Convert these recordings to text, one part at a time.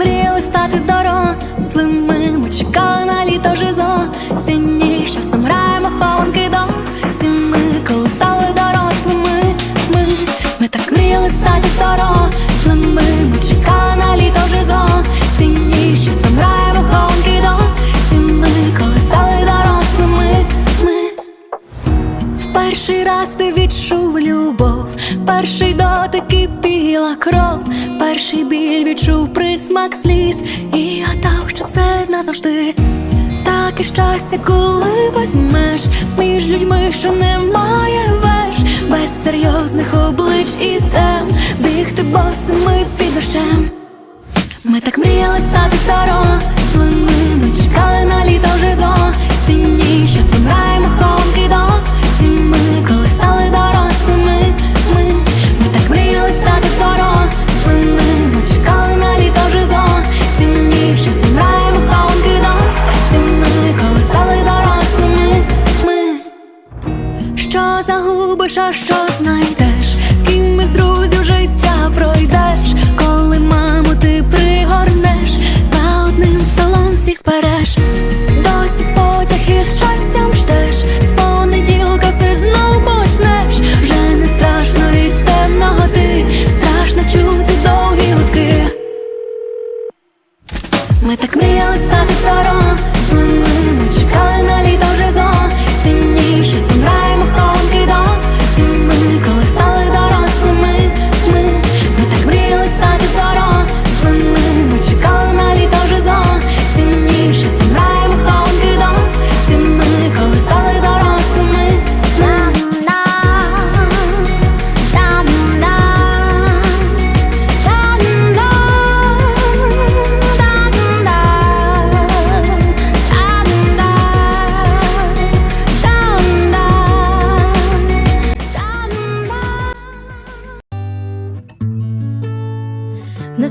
мріяли стати дорослими. Ми чекали на літо жизо. Сіні часом граємо хованки до сіми, коли стали дорослими. Ми, ми так мріяли стати дорослими. Ми чекали на літо жизо. Сіні часом граємо хованки до сіми, коли стали дорослими. Ми в перший раз ти відчув любов, перший дотик і біла кров, перший біль відчув присмак сліз і гадав, що це назавжди. Таке щастя, коли возьмеш між людьми, що немає веж, без серйозних облич і тем, бігти босими під дощем. Ми так мріяли стати дорослими Ми чекали на літо вже зосінні загубиш, а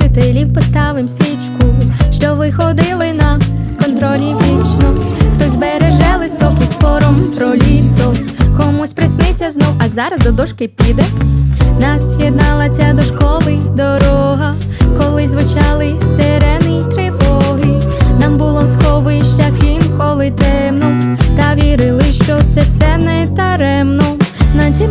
вчителів поставим свічку, що виходили на контролі вічно. Хтось береже листок із твором про літо, комусь присниться знов, а зараз до дошки піде. Нас єднала ця до школи дорога, коли звучали сирени й тривоги. Нам було в сховищах інколи темно, та вірили, що це все не таремно. На цім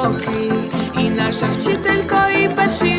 уроки, і наша вчителька, і перші.